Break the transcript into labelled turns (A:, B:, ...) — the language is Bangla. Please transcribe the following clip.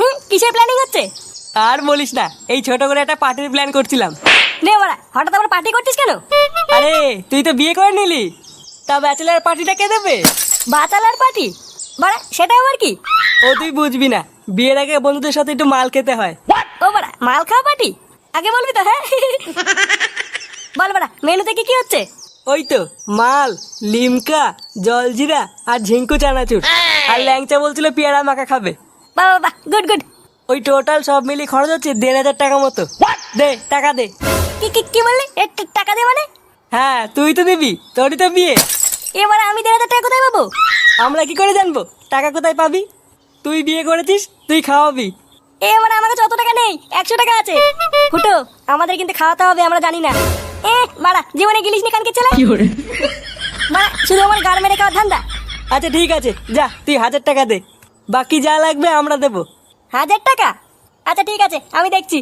A: হুম, কিসের প্ল্যানিং হচ্ছে?
B: আর বলিস না এই ছোট করে একটা পার্টির প্ল্যান করছিলাম।
A: নে বাড়া হঠাৎ আবার পার্টি করছিস কেন?
B: আরে তুই তো বিয়ে করে নিলি। তা ব্যাচেলার পার্টিটা কে দেবে?
A: বাচালার পার্টি বাড়া সেটা আবার কি?
B: ও তুই বুঝবি না বিয়ের আগে বন্ধুদের সাথে একটু মাল খেতে হয়।
A: ও বাড়া মাল খাওয়া পার্টি আগে বলবি তো হ্যাঁ? বল বাড়া মেনুতে কি কি হচ্ছে?
B: ওই তো মাল লিমকা জলজিরা আর ঝিঙ্কু চানাচুর। আর ল্যাংচা বলছিল পেয়ারা মাখা খাবে।
A: বাহ, বাহ গুড গুড।
B: ওই টোটাল সব মিলিয়ে খরচ হচ্ছে দেড় হাজার টাকা মতো। দে টাকা দে।
A: কি কি কি বললি? এ, ট- টাকা দে মানে?
B: হ্যাঁ তুই তো দিবি তোরই তো বিয়ে।
A: এবারে আমি দেড় হাজার টাকা কোথায় পাবো?
B: আমরা কি করে জানব টাকা কোথায় পাবি? তুই বিয়ে করেছিস তুই খাওয়াবি।
A: এবারে আমার কাছে অত টাকা নেই একশো টাকা আছে। ফুটো আমাদের কিন্তু খাওয়াতে হবে আমরা জানি না। এ বাড়া জীবনে গিলিস নি কানকে ছেলে? বাড়া শুধু আমার গাড় মেরে খাওয়ার ধান্দা।
B: আচ্ছা ঠিক আছে যা তুই হাজার টাকা দে। বাকি যা লাগবে আমরা দেবো।
A: হাজার টাকা? আচ্ছা ঠিক আছে আমি দেখছি।